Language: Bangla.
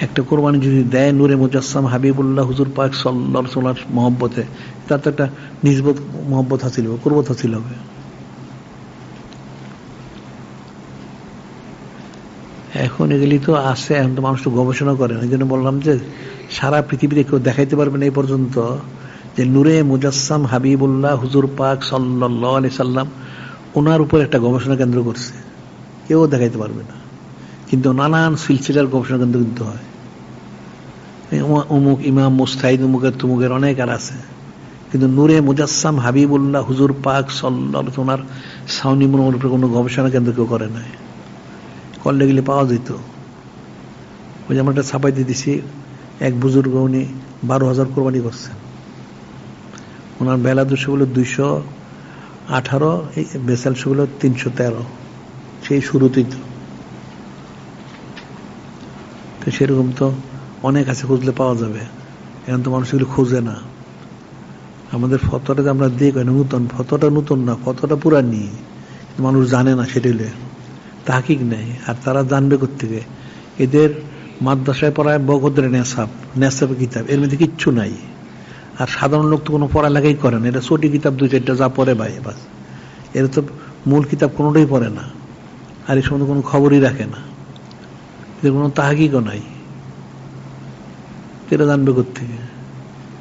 একটা কোরবানি যদি দেয় নূরে মুজাসসাম হাবিবুল্লাহ হুজুর পাক সাল্লাহ সাল্লার মহব্বতে, তার তো একটা নিজবত মহব্বত হাসিল হবে, কুরবত হাসিল হবে। এখন এগুলি তো আছে, এখন তো মানুষ তো গবেষণা করে এই জন্য বললাম যে সারা পৃথিবীতে কেউ দেখাইতে পারবে না এই পর্যন্ত যে নূরে মুজাসসাম হাবিবুল্লাহ হুজুর পাক সাল্লাহ আলি সাল্লাম ওনার উপর একটা গবেষণা কেন্দ্র করছে। কেউ দেখাইতে পারবে না। কিন্তু নানান সিলসিলার গবেষণা কেন্দ্র কিন্তু হয়। অমুক- ইমাম মুস্তাহিদ অমুকের তুমুকের অনেক আর আছে। কিন্তু নূরে মুজাসসাম হাবিবুল্লাহ হুজুর পাক সাল্লাহ সাউনি মনোর উপরে কোনো গবেষণা কেন্দ্র কেউ করে নাই। করলে গেলে পাওয়া যেত। ওই যে আমরা একটা ছাপাইতে দিছি, এক বুজুর্গ উনি বারো হাজার কোরবানি করছেন। ওনার বেলা দুশো হলো দুইশো আঠারো, এই বেসাল হলো তিনশো তেরো। সেই শুরুতেই তো সেরকম তো অনেক আছে খুঁজলে পাওয়া যাবে। এখন তো মানুষ এগুলো খুঁজে না। আমাদের ফটোটা যে আমরা দিই নূতন ফটোটা নতুন না ফতোটা পুরানি। মানুষ জানে না সেটা হলে তাহাকিক নেই। আর তারা জানবে থেকে এদের মাদ্রাসায় পড়ায় বগদের নেশাব নেশাব কিতাব। এর মধ্যে কিচ্ছু নাই। আর সাধারণ লোক তো কোনো পড়ালেখাই করে না। এটা ছোটি কিতাব দুই চারটা যা পড়ে ভাই, বাস। এরা তো মূল কিতাব কোনোটাই পড়ে না। আর এই সম্বন্ধে কোনো খবরই রাখে না। এদের কোনো তাহাকিকও নাই। এটা জানবে থেকে